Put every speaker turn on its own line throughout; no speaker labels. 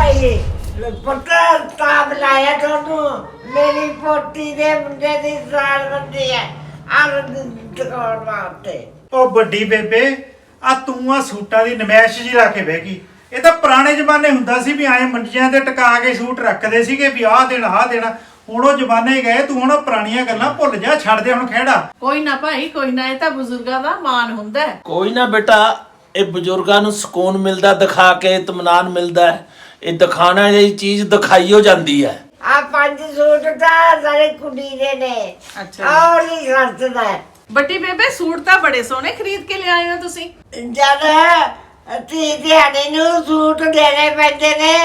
ਭਾਈ ਪੁੱਤਰ ਤਾਬ ਲਾਇਆ ਤੁਹਾਨੂੰ। ਮੇਰੀ ਪੋਤੀ ਦੇ ਮੁੰਡੇ ਦੀ ਸਾਲ ਬੰਦੀ ਹੈ। ਆਰ ਦੁਕਾਨ ਵਾਸਤੇ।
ਉਹ ਵੱਡੀ ਬੇਬੇ ਆ ਤੂੰ ਆ ਸੂਟਾਂ ਦੀ ਨਮੈਸ਼ ਜੀ ਲਾ ਕੇ ਬਹਿ ਗਈ। ਇਹ ਤਾਂ ਪੁਰਾਣੇ ਜ਼ਮਾਨੇ ਹੁੰਦਾ ਸੀ ਵੀ ਐਂ ਮੰਡੀਆਂ ਤੇ ਟਿਕਾ ਕੇ ਸੂਟ ਰੱਖਦੇ ਸੀਗੇ ਵੀ ਆਹ ਦੇਣਾ ਆਹ ਦੇਣਾ। ਹੁਣ ਉਹ ਜ਼ਮਾਨੇ ਗਏ ਤੂੰ ਹੁਣ ਉਹ ਪੁਰਾਣੀਆਂ ਗੱਲਾਂ ਭੁੱਲ ਜਾ ਛੱਡ ਦੇ ਹੁਣ ਖਹਿੜਾ।
ਕੋਈ ਨਾ ਭਾਈ ਕੋਈ ਨਾ ਇਹ ਤਾਂ ਬਜ਼ੁਰਗਾਂ ਦਾ ਮਾਣ ਹੁੰਦਾ ਹੈ।
ਕੋਈ ਨਾ ਬੇਟਾ ਇਹ ਬਜ਼ੁਰਗਾਂ ਨੂੰ ਸਕੂਨ ਮਿਲਦਾ ਦਿਖਾ ਕੇ ਇਤਮਾਨਾਨ ਮਿਲਦਾ ਹੈ। ਇਹ ਦਿਖਾਣਾ ਇਹ ਚੀਜ਼ ਦਿਖਾਈ ਹੋ ਜਾਂਦੀ ਹੈ।
ਆ ਪੰਜ ਸੂਟ ਤਾਂ ਸਾਰੇ ਕੁੜੀ ਦੇ ਨੇ।
ਅੱਛਾ।
ਔਰ ਹੀ ਖਰਚਦਾ ਹੈ।
ਬੱਟੀ ਬੇਬੇ ਸੂਟ ਤਾਂ ਬੜੇ ਸੋਹਣੇ ਖਰੀਦ ਕੇ ਲਿਆਏ ਹੋ ਤੁਸੀਂ।
ਜਦ ਤੀ ਦਿਹਾੜੀ ਨੂੰ ਸੂਟ ਦੇਣੇ ਪੈਂਦੇ ਨੇ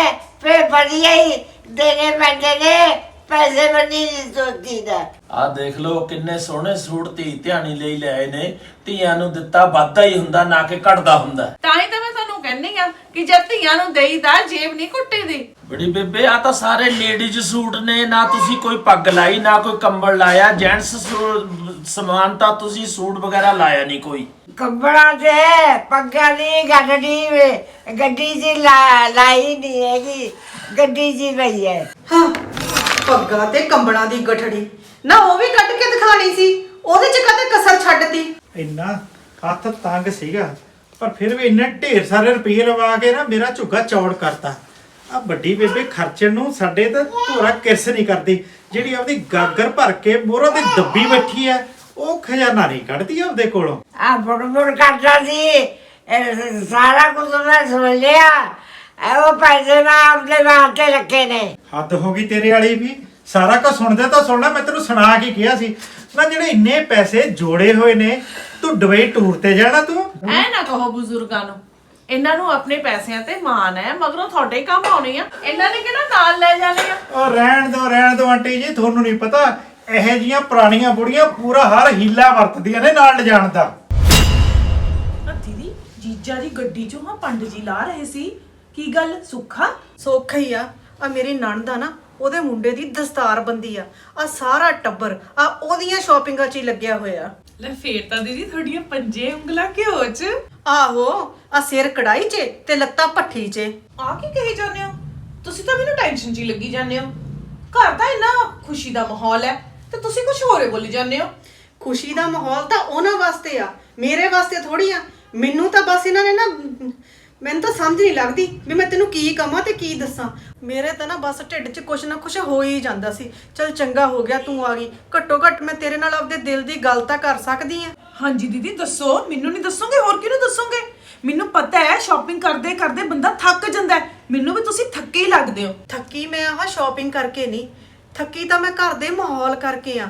ਫੇ ਵਧੀਆ ਹੀ ਦੇਣੇ ਪੈਂਦੇ ਨੇ। ਪੈਸੇ ਬੰਨੀ ਨਹੀਂ ਸੋਚੀ ਦਾ।
ਆਹ ਦੇਖ ਲਓ ਕਿੰਨੇ ਸੋਹਣੇ ਸੂਟ ਧੀ ਧਿਆਣੀ ਲਈ ਲਿਆਏ ਨੇ। ਧੀਆਂ ਨੂੰ ਦਿੱਤਾ ਵਾਧਾ ਹੀ ਹੁੰਦਾ ਨਾ ਕਿ ਘਟਦਾ ਹੁੰਦਾ।
ਤਾਂ ਹੀ ਤਾਂ ਮੈਂ ਤੁਹਾਨੂੰ ਕਹਿੰਦੀ ਆ ਕਿ ਜਦ ਧੀਆਂ ਨੂੰ ਦੇਈਦਾ ਜੇਬ ਨਹੀਂ ਕੁੱਟੀ ਦੀ
ਬੜੀ ਬੇਬੇ ਆ ਤਾਂ ਸਾਰੇ ਲੇਡੀਜ਼ ਸੂਟ ਨੇ। ਨਾ ਤੁਸੀਂ ਕੋਈ ਪੱਗ ਲਾਈ ਨਾ ਕੋਈ ਕੰਬਲ ਲਾਇਆ। ਜੈਂਟਸ ਸਮਾਨ ਤਾਂ ਤੁਸੀਂ ਸੂਟ ਵਗੈਰਾ ਲਾਇਆ ਨਹੀਂ ਕੋਈ।
ਕੰਬੜਾ ਤੇ ਪੱਗਾਂ ਦੀ ਗੱਡੀ ਵੇ- ਗੱਡੀ ਜੀ ਲਾਈ ਨਹੀਂ ਹੈਗੀ। ਗੱਡੀ ਜੀ ਪਈ ਹੈ।
ਹਾਂ ਪੱਗਾਂ ਤੇ ਕੰਬਲਾਂ ਦੀ ਗਠੜੀ। ਨਾ ਉਹ ਵੀ ਕੱਢ ਕੇ ਦਿਖਾਣੀ ਸੀ ਉਹਦੇ ਚ ਕਦੇ ਕਸਰ ਛੱਡਤੀ।
ਇੰਨਾ ਹੱਥ ਤੰਗ ਸੀਗਾ ਪਰ ਫਿਰ ਵੀ ਇੰਨੇ ਢੇਰ ਸਾਰੇ ਰੁਪਏ ਲਵਾ ਕੇ ਨਾ ਮੇਰਾ ਝੁੱਗਾ ਚੌੜ ਕਰਤਾ। ਆ ਵੱਡੀ ਬੇਬੇ ਖਰਚਣ ਨੂੰ ਸਾਡੇ ਤਾਂ ਧੋਰਾ ਕਿਰਸ ਨਹੀਂ ਕਰਦੀ ਜਿਹੜੀ ਆਪਦੀ ਗਾਗਰ ਭਰ ਕੇ ਮੋਹਰਾਂ ਤੇ ਦੱਬੀ ਬੈਠੀ ਐ ਉਹ ਖਜ਼ਾਨਾ ਨਹੀਂ ਕੱਢਦੀ ਆਪਦੇ ਕੋਲੋਂ।
ਆ ਬੁੜਬੁੜ ਕਰਦਾ ਸੀ ਇਹ ਸਾਰਾ ਕੁਝ ਮੈਂ ਸੁਣ ਲਿਆ। ਇਹ ਉਹ ਪੈਸੇ ਮੈਂ ਆਪਣੇ ਵਾਸਤੇ ਰੱਖੇ ਨੇ।
ਹੱਦ ਹੋ ਗਈ ਤੇਰੇ ਵਾਲੀ ਵੀ। ਸਾਰਾ ਕੁਝ ਸੁਣਦੇ ਤਾਂ ਸੁਣਨਾ ਮੈਂ ਤੈਨੂੰ ਸੁਣਾ ਕੇ ਕਿਹਾ ਸੀ। ਨਾ ਜਿਹੜੇ ਇੰਨੇ ਪੈਸੇ ਜੋੜੇ ਹੋਏ ਨੇ ਤੂੰ ਦੁਬਈ ਟੂਰ ਤੇ ਜਾਣਾ ਤੂੰ?
ਐ ਨਾ ਕਹੋ ਬਜ਼ੁਰਗਾਂ ਨੂੰ ਇਹਨਾਂ ਨੂੰ ਆਪਣੇ ਪੈਸਿਆਂ ਤੇ ਮਾਣ ਹੈ ਮਗਰੋਂ ਤੁਹਾਡੇ ਕੰਮ ਆਉਣੇ ਆ। ਇਹਨਾਂ ਨੇ ਕਿਹੜਾ ਨਾਲ ਲੈ ਜਾਣੇ ਆ?
ਉਹ ਰਹਿਣ ਦੋ ਰਹਿਣ ਦੋ ਆਂਟੀ ਜੀ ਤੁਹਾਨੂੰ ਨਹੀਂ ਪਤਾ ਇਹੋ ਜੀਆਂ ਪੁਰਾਣੀਆਂ ਬੁੜੀਆਂ ਪੂਰਾ ਹਰ ਹੀਲਾ ਵਰਤਦੀਆਂ ਨੇ ਨਾਲ ਲਿਜਾਣ ਦਾ।
ਆ ਦੀਦੀ ਜੀਜਾ ਦੀ ਗੱਡੀ ਚੋਂ ਹਾਂ ਪੰਡ ਜੀ ਲਾ ਰਹੇ ਸੀ। ਕੀ ਗੱਲ? ਸੁੱਖਾ?
ਸੌਖਾ ਹੀ ਆ। ਆ ਮੇਰੀ ਨਣਦ ਆ ਨਾ ਉਹਦੇ ਮੁੰਡੇ ਦੀ ਦਸਤਾਰ ਬੰਦੀ ਆ। ਆ ਸਾਰਾ ਟੱਬਰ ਆ ਉਹਦੀਆਂ ਸ਼ਾਪਿੰਗਾਂ 'ਚ ਹੀ ਲੱਗਿਆ ਹੋਇਆ।
ਲੈ ਫੇਰ ਤਾਂ ਦੀਦੀ ਤੁਹਾਡੀਆਂ ਪੰਜੇ ਉਂਗਲਾਂ ਘਿਓ ਚ।
ਆਹੋ ਆ ਸਿਰ ਕੜਾਈ 'ਚ ਤੇ ਲੱਤਾਂ ਭੱਠੀ 'ਚ।
ਆ ਕੀ ਕਹੀ ਜਾਂਦੇ ਹੋ? ਤੁਸੀਂ ਤਾਂ ਮੈਨੂੰ ਟੈਨਸ਼ਨ ਜੀ ਲੱਗੀ ਜਾਂਦੇ ਹੋ। ਘਰ ਤਾਂ ਇੰਨਾ ਖੁਸ਼ੀ ਦਾ ਮਾਹੌਲ ਹੈ ਤੇ ਤੁਸੀਂ ਕੁਝ ਹੋਰੇ ਬੋਲੀ ਜਾਂਦੇ ਹੋ।
ਖੁਸ਼ੀ ਦਾ ਮਾਹੌਲ ਤਾਂ ਉਹਨਾਂ ਵਾਸਤੇ ਆ ਮੇਰੇ ਵਾਸਤੇ ਥੋੜੀ ਆ। ਮੈਨੂੰ ਤਾਂ ਬਸ ਇਹਨਾਂ ਨੇ ਨਾ ਮੈਨੂੰ ਤਾਂ ਸਮਝ ਨਹੀਂ ਲੱਗਦੀ ਵੀ ਮੈਂ ਤੈਨੂੰ ਕੀ ਕਵਾਂ ਤੇ ਕੀ ਦੱਸਾਂ। ਮੇਰੇ ਤਾਂ ਨਾ ਬਸ ਢਿੱਡ 'ਚ ਕੁਛ ਨਾ ਕੁਛ ਹੋ ਹੀ ਜਾਂਦਾ ਸੀ। ਚਲ ਚੰਗਾ ਹੋ ਗਿਆ ਤੂੰ ਆ ਗਈ। ਘੱਟੋ ਘੱਟ ਮੈਂ ਤੇਰੇ ਨਾਲ ਆਪਦੇ ਦਿਲ ਦੀ ਗੱਲ ਤਾਂ ਕਰ ਸਕਦੀ ਆ।
ਹਾਂਜੀ ਦੀਦੀ ਦੱਸੋ। ਮੈਨੂੰ ਨਹੀਂ ਦੱਸੋਗੇ? ਹੋਰ ਕਿਹਨੂੰ ਦੱਸੋਗੇ? ਮੈਨੂੰ ਪਤਾ ਹੈ ਸ਼ਾਪਿੰਗ ਕਰਦੇ ਕਰਦੇ ਬੰਦਾ ਥੱਕ ਜਾਂਦਾ ਹੈ। ਮੈਨੂੰ ਵੀ ਤੁਸੀਂ ਥੱਕੇ ਹੀ ਲੱਗਦੇ ਹੋ।
ਥੱਕੀ ਮੈਂ ਆਹ ਸ਼ਾਪਿੰਗ ਕਰਕੇ ਨਹੀਂ। ਥੱਕੀ ਤਾਂ ਮੈਂ ਘਰ ਦੇ ਮਾਹੌਲ ਕਰਕੇ ਆ।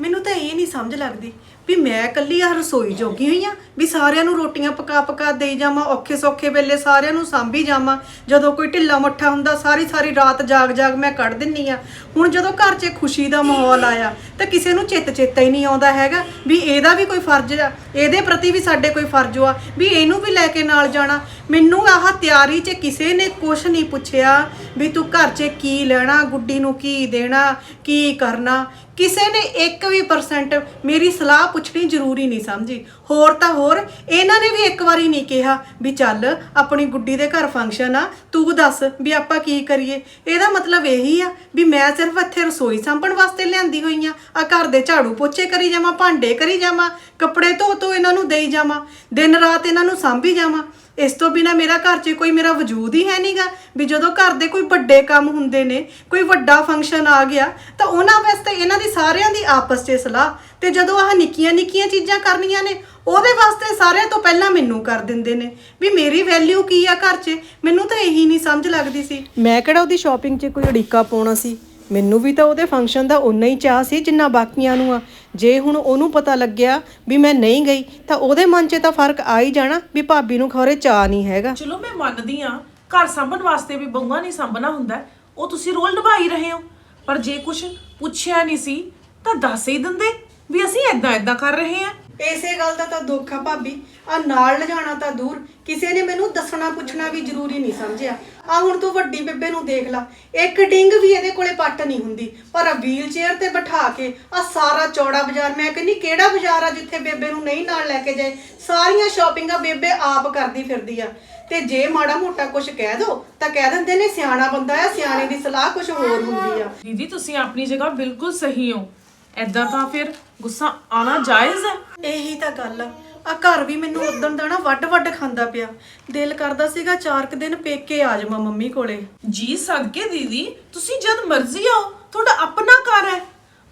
ਮੈਨੂੰ ਤਾਂ ਇਹ ਨਹੀਂ ਸਮਝ ਲੱਗਦੀ ਵੀ ਮੈਂ ਇਕੱਲੀ ਆ ਰਸੋਈ ਜੋਗੀ ਹੋਈ ਆ, ਵੀ ਸਾਰਿਆਂ ਨੂੰ ਰੋਟੀਆਂ ਪਕਾ ਪਕਾ ਦੇਈ ਜਾਵਾਂ, ਔਖੇ ਸੌਖੇ ਵੇਲੇ ਸਾਰਿਆਂ ਨੂੰ ਸਾਂਭੀ ਜਾਵਾਂ। ਜਦੋਂ ਕੋਈ ਢਿੱਲਾ ਮੱਠਾ ਹੁੰਦਾ, ਸਾਰੀ ਸਾਰੀ ਰਾਤ ਜਾਗ ਜਾਗ ਮੈਂ ਕੱਢ ਦਿੰਨੀ ਆ। ਹੁਣ ਜਦੋਂ ਘਰ 'ਚ ਖੁਸ਼ੀ ਦਾ ਮਾਹੌਲ ਆਇਆ, ਤਾਂ ਕਿਸੇ ਨੂੰ ਚਿੱਤ ਚੇਤਾ ਹੀ ਨਹੀਂ ਆਉਂਦਾ ਹੈਗਾ ਵੀ ਇਹਦਾ ਵੀ ਕੋਈ ਫਰਜ਼ ਆ, ਇਹਦੇ ਪ੍ਰਤੀ ਵੀ ਸਾਡੇ ਕੋਈ ਫਰਜ਼ ਆ, ਵੀ ਇਹਨੂੰ ਵੀ ਲੈ ਕੇ ਨਾਲ ਜਾਣਾ। ਮੈਨੂੰ ਆਹ ਤਿਆਰੀ 'ਚ ਕਿਸੇ ਨੇ ਕੁਝ ਨਹੀਂ ਪੁੱਛਿਆ ਵੀ ਤੂੰ ਘਰ 'ਚ ਕੀ ਲੈਣਾ, ਗੁੱਡੀ ਨੂੰ ਕੀ ਦੇਣਾ, ਕੀ ਕਰਨਾ ਕਿਸੇ ਨੇ ਇੱਕ ਵੀ ਪਰਸੈਂਟ ਮੇਰੀ ਸਲਾਹ ਪੁੱਛਣੀ ਜ਼ਰੂਰੀ ਨਹੀਂ ਸਮਝੀ। ਹੋਰ ਤਾਂ ਹੋਰ, ਇਹਨਾਂ ਨੇ ਵੀ ਇੱਕ ਵਾਰੀ ਨਹੀਂ ਕਿਹਾ ਵੀ ਚੱਲ ਆਪਣੀ ਗੁੱਡੀ ਦੇ ਘਰ ਫੰਕਸ਼ਨ ਆ, ਤੂੰ ਦੱਸ ਵੀ ਆਪਾਂ ਕੀ ਕਰੀਏ। ਇਹਦਾ ਮਤਲਬ ਇਹੀ ਆ ਵੀ ਮੈਂ ਸਿਰਫ ਇੱਥੇ ਰਸੋਈ ਸਾਂਭਣ ਵਾਸਤੇ ਲਿਆਂਦੀ ਹੋਈ ਆ। ਆ ਘਰ ਦੇ ਝਾੜੂ ਪੋਚੇ ਕਰੀ ਜਾਵਾਂ, ਭਾਂਡੇ ਕਰੀ ਜਾਵਾਂ, ਕੱਪੜੇ ਧੋ ਧੋ ਇਹਨਾਂ ਨੂੰ ਦੇਈ ਜਾਵਾਂ, ਦਿਨ ਰਾਤ ਇਹਨਾਂ ਨੂੰ ਸਾਂਭੀ ਜਾਵਾਂ। ਇਸ ਤੋਂ ਬਿਨਾ ਮੇਰਾ ਘਰ 'ਚ ਕੋਈ ਮੇਰਾ ਵਜੂਦ ਹੀ ਹੈ ਨਹੀਂਗਾ ਵੀ ਜਦੋਂ ਘਰ ਦੇ ਕੋਈ ਵੱਡੇ ਕੰਮ ਹੁੰਦੇ ਨੇ, ਕੋਈ ਵੱਡਾ ਫੰਕਸ਼ਨ ਆ ਗਿਆ, ਤਾਂ ਉਹਨਾਂ ਵਾਸਤੇ ਇਹਨਾਂ ਦੀ ਸਾਰਿਆਂ ਦੀ ਆਪਸ 'ਚ ਸਲਾਹ ਤੇ ਜਦੋਂ ਆਹ ਨਿੱਕੀਆਂ ਨਿੱਕੀਆਂ ਚੀਜ਼ਾਂ ਕਰਨੀਆਂ ਨੇ ਉਹਦੇ ਵਾਸਤੇ ਸਾਰਿਆਂ ਤੋਂ ਪਹਿਲਾਂ ਮੈਨੂੰ ਕਰ ਦਿੰਦੇ ਨੇ। ਵੀ ਮੇਰੀ ਵੈਲਿਊ ਕੀ ਆ ਘਰ 'ਚ? ਮੈਨੂੰ ਤਾਂ ਇਹੀ ਨਹੀਂ ਸਮਝ ਲੱਗਦੀ ਸੀ। ਮੈਂ ਕਿਹੜਾ ਉਹਦੀ ਸ਼ਾਪਿੰਗ 'ਚ ਕੋਈ ਅੜਿੱਕਾ ਪਾਉਣਾ ਸੀ? ਮੈਨੂੰ ਵੀ ਤਾਂ ਉਹਦੇ ਫੰਕਸ਼ਨ ਦਾ ਉਨਾ ਹੀ ਚਾਹ ਸੀ ਜਿੰਨਾ ਬਾਕੀਆਂ ਨੂੰ ਆ। ਜੇ ਹੁਣ ਉਹਨੂੰ ਪਤਾ ਲੱਗਿਆ ਵੀ ਮੈਂ ਨਹੀਂ ਗਈ ਤਾਂ ਉਹਦੇ ਮਨ 'ਚ ਤਾਂ ਫ਼ਰਕ ਆ ਹੀ ਜਾਣਾ ਵੀ ਭਾਬੀ ਨੂੰ ਖੌਰੇ ਚਾਹ ਨਹੀਂ ਹੈਗਾ।
ਚਲੋ ਮੈਂ ਮੰਨਦੀ ਆ ਘਰ ਸੰਭਣ ਵਾਸਤੇ ਵੀ ਬਹੂਆਂ ਨਹੀਂ ਸੰਭਣਾ ਹੁੰਦਾ। ਉਹ ਤੁਸੀਂ ਰੋਲ ਨਿਭਾ ਹੀ ਰਹੇ ਹੋ। ਪਰ ਜੇ ਕੁਝ ਪੁੱਛਿਆ ਨਹੀਂ ਸੀ ਤਾਂ ਦੱਸ ਹੀ ਦਿੰਦੇ। ਵੀ ਅਸੀਂ ਐਦਾਂ ਐਦਾਂ ਕਰ ਰਹੇ ਹਾਂ।
ਇਸੇ ਗੱਲ ਦਾ ਤਾਂ ਦੁੱਖ ਆ ਭਾਬੀ। ਆ ਨਾਲ ਲਿਜਾਣਾ ਤਾਂ ਦੂਰ। ਕਿਸੇ ਨੇ ਮੈਨੂੰ ਦੱਸਣਾ ਪੁੱਛਣਾ ਵੀ ਜ਼ਰੂਰੀ ਨਹੀਂ ਸਮਝਿਆ। ਆ ਹੁਣ ਤੂੰ ਵੱਡੀ ਬੇਬੇ ਨੂੰ ਦੇਖ ਲੈ। ਇੱਕ ਡਿੰਗ ਵੀ ਇਹਦੇ ਕੋਲੇ ਪੱਟ ਨਹੀਂ ਹੁੰਦੀ। ਪਰ ਆ ਵੀਲ ਚੇਅਰ ਤੇ ਬਿਠਾ ਕੇ ਆ ਸਾਰਾ ਚੌੜਾ ਬਾਜ਼ਾਰ ਮੈਂ ਕਹਿੰਨੀ ਕਿਹੜਾ ਬਾਜ਼ਾਰ ਆ ਜਿੱਥੇ ਬੇਬੇ ਨੂੰ ਨਹੀਂ ਨਾਲ ਲੈ ਕੇ ਜਾਏ? ਸਾਰੀਆਂ ਸ਼ਾਪਿੰਗਾਂ ਬੇਬੇ ਆਪ ਕਰਦੀ ਫਿਰਦੀ ਆ। ਤੇ ਜੇ ਮਾੜਾ ਮੋਟਾ ਕੁਝ ਕਹਿ ਦੋ ਤਾਂ ਕਹਿ ਦਿੰਦੇ ਨੇ ਸਿਆਣਾ ਬੰਦਾ ਆ ਸਿਆਣੇ ਦੀ ਸਲਾਹ ਕੁਝ ਹੋਰ ਹੁੰਦੀ ਆ।
ਦੀਦੀ ਤੁਸੀਂ ਆਪਣੀ ਜਗ੍ਹਾ ਬਿਲਕੁਲ ਸਹੀ ਹੋ। ਐਦਾਂ ਤਾਂ ਫਿਰ ਗੁੱਸਾ ਆਣਾ ਜਾਇਜ਼ ਹੈ?
ਇਹੀ ਤਾਂ ਗੱਲ ਆ। ਆ ਘਰ ਵੀ ਮੈਨੂੰ ਉਦੋਂ ਦਾ ਨਾ ਵੱਡ ਵੱਡ ਖਾਂਦਾ ਪਿਆ। ਦਿਲ ਕਰਦਾ ਸੀਗਾ ਚਾਰ ਕੁ ਦਿਨ ਪੇਕੇ ਆ ਜਾਵਾਂ ਮੰਮੀ ਕੋਲੇ।
ਜੀ ਸਦਕੇ ਦੀਦੀ ਤੁਸੀਂ ਜਦ ਮਰਜ਼ੀ ਆਓ ਤੁਹਾਡਾ ਆਪਣਾ ਘਰ ਹੈ।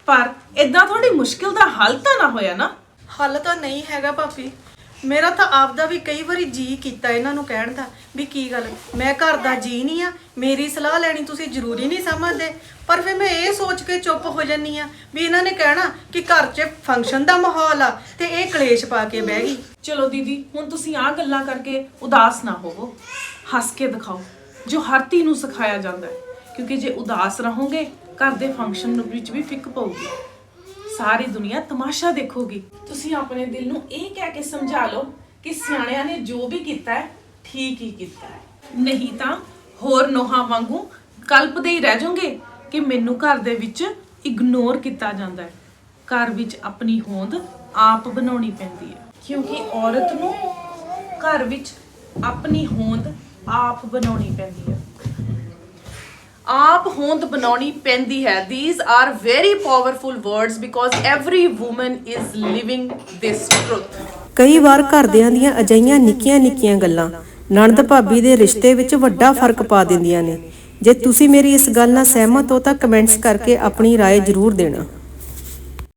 ਪਰ ਐਦਾਂ ਥੋੜੀ ਮੁਸ਼ਕਿਲ ਦਾ ਹੱਲ ਤਾਂ ਨਾ ਹੋਇਆ ਨਾ।
ਹੱਲ ਤਾਂ ਨਹੀਂ ਹੈਗਾ ਭਾਬੀ। ਮੇਰਾ ਤਾਂ ਆਪਦਾ ਵੀ ਕਈ ਵਾਰੀ ਜੀ ਕੀਤਾ ਇਹਨਾਂ ਨੂੰ ਕਹਿਣ ਦਾ ਵੀ ਕੀ ਗੱਲ, ਮੈਂ ਘਰ ਦਾ ਜੀ ਨਹੀਂ ਆ, ਮੇਰੀ ਸਲਾਹ ਲੈਣੀ ਤੁਸੀਂ ਜ਼ਰੂਰੀ ਨਹੀਂ ਸਮਝਦੇ। ਪਰ ਫਿਰ ਮੈਂ ਇਹ ਸੋਚ ਕੇ ਚੁੱਪ ਹੋ ਜੰਨੀ ਆ ਵੀ ਇਹਨਾਂ ਨੇ ਕਹਿਣਾ ਕਿ ਘਰ 'ਚ ਫੰਕਸ਼ਨ ਦਾ ਮਾਹੌਲ ਆ ਤੇ ਇਹ ਕਲੇਸ਼ ਪਾ ਕੇ ਬਹਿ ਗਈ।
ਚਲੋ ਦੀਦੀ, ਹੁਣ ਤੁਸੀਂ ਆਹ ਗੱਲਾਂ ਕਰਕੇ ਉਦਾਸ ਨਾ ਹੋਵੋ। ਹੱਸ ਕੇ ਦਿਖਾਓ, ਜੋ ਹਰ ਧੀ ਨੂੰ ਸਿਖਾਇਆ ਜਾਂਦਾ ਹੈ। ਕਿਉਂਕਿ ਜੇ ਉਦਾਸ ਰਹੋਗੇ, ਘਰ ਦੇ ਫੰਕਸ਼ਨ ਵਿੱਚ ਵੀ ਫਿੱਕ ਪਊਗੀ। ਸਾਰੀ ਦੁਨੀਆ ਤਮਾਸ਼ਾ ਦੇਖੋਗੀ। ਤੁਸੀਂ ਆਪਣੇ ਦਿਲ ਨੂੰ ਇਹ ਕਹਿ ਕੇ ਸਮਝਾ ਲਓ ਕਿ ਸਿਆਣਿਆਂ ਨੇ ਜੋ ਵੀ ਕੀਤਾ ਹੈ, ਠੀਕ ਹੀ ਕੀਤਾ ਹੈ। ਨਹੀਂ ਤਾਂ ਹੋਰ ਨੋਹਾਂ ਵਾਂਗੂ ਕਲਪਦੇ ਹੀ ਰਹਿ ਜਾਓਗੇ ਕਿ ਮੈਨੂੰ ਘਰ ਦੇ ਵਿੱਚ ਇਗਨੋਰ ਕੀਤਾ ਜਾਂਦਾ ਹੈ। ਘਰ ਵਿੱਚ ਆਪਣੀ ਹੋਂਦ ਆਪ ਬਣਾਉਣੀ ਪੈਂਦੀ ਹੈ। ਕਿਉਂਕਿ ਔਰਤ ਨੂੰ ਘਰ ਵਿੱਚ ਆਪਣੀ ਹੋਂਦ ਆਪ ਬਣਾਉਣੀ ਪੈਂਦੀ ਹੈ। ਆਪ ਹੋਂਦ ਬਣਾਉਣੀ ਪੈਂਦੀ ਹੈ these are very powerful words because every woman is living this truth
ਕਈ ਵਾਰ ਘਰਦਿਆਂ ਦੀਆਂ ਅਜਈਆਂ ਨਿੱਕੀਆਂ-ਨਿੱਕੀਆਂ ਗੱਲਾਂ ਨਣਦ ਭਾਬੀ ਦੇ ਰਿਸ਼ਤੇ ਵਿੱਚ ਵੱਡਾ ਫਰਕ ਪਾ ਦਿੰਦੀਆਂ ਨੇ ਜੇ ਤੁਸੀਂ ਮੇਰੀ ਇਸ ਗੱਲ ਨਾਲ ਸਹਿਮਤ ਹੋ ਤਾਂ ਕਮੈਂਟਸ ਕਰਕੇ ਆਪਣੀ رائے ਜ਼ਰੂਰ ਦੇਣਾ